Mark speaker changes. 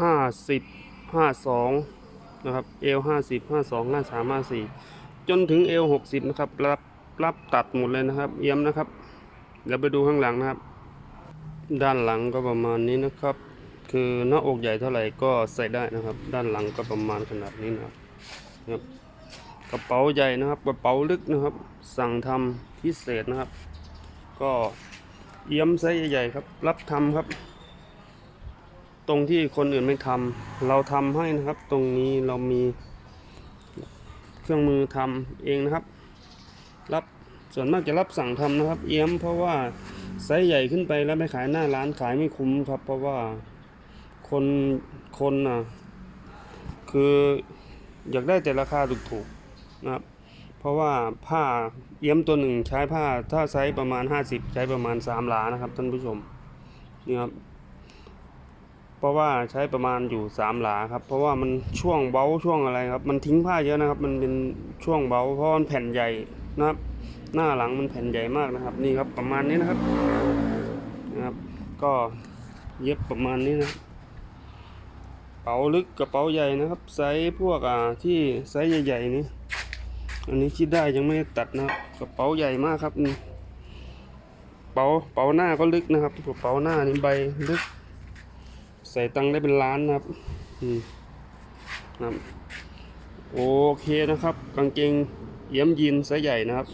Speaker 1: ห้าสิบห้าสองนะครับเอลห้าสิบห้าสองห้าสามห้าสี่จนถึงเอลหกสิบนะครับรับรับตัดหมดเลยนะครับเอี่ยมนะครับเดี๋ยวไปดูข้างหลังนะครับ ด้านหลังก็ประมาณนี้นะครับ คือหน้าอกใหญ่เท่าไหร่ก็ใส่ได้นะครับ ด้านหลังก็ประมาณขนาดนี้นะครับกระเป๋าใหญ่นะครับกระเป๋าลึกนะครับ สั่งทำพิเศษนะครับ ก็เอี้ยมไซส์ใหญ่ๆครับ รับทำครับ ตรงที่คนอื่นไม่ทำเราทำให้นะครับ ตรงนี้เรามีเครื่องมือทำเองนะครับ รับส่วนมากจะรับสั่งทำนะครับ เอี้ยมเพราะว่าไซส์ใหญ่ขึ้นไปแล้วไม่ขายหน้าร้านขายไม่คุ้มครับ เพราะว่าคนคนน่ะคืออยากได้แต่ราคาถูกๆนะครับ เพราะว่าผ้าเอี้ยมตัวหนึ่งใช้ผ้าถ้าไซส์ประมาณ 50 ใช้ประมาณ 3 หลานะครับท่านผู้ชมนี่ครับ เพราะว่าใช้ประมาณอยู่3หลาครับ เพราะว่ามันช่วงเบาช่วงอะไรครับ มันทิ้งผ้าเยอะนะครับ มันเป็นช่วงเบาเพราะมันแผ่นใหญ่นะครับ หน้าหลังมันแผ่นใหญ่มากนะครับ นี่ครับประมาณนี้นะครับนะครับ ก็เย็บประมาณนี้นะเป๋าลึกกระเป๋าใหญ่นะครับไซส์พวกอ่าที่ไซส์ใหญ่ๆนี่อันนี้คิดได้ยังไม่ได้ตัดนะครับกระเป๋าใหญ่มากครับเป๋าเป๋าหน้าก็ลึกนะครับกระเป๋าหน้านี่ใบลึก ใส่ตังได้เป็นล้านนะครับอืมนะครับ โอเคนะครับ กางเกงเยี่ยมยีนไซส์ใหญ่นะครับ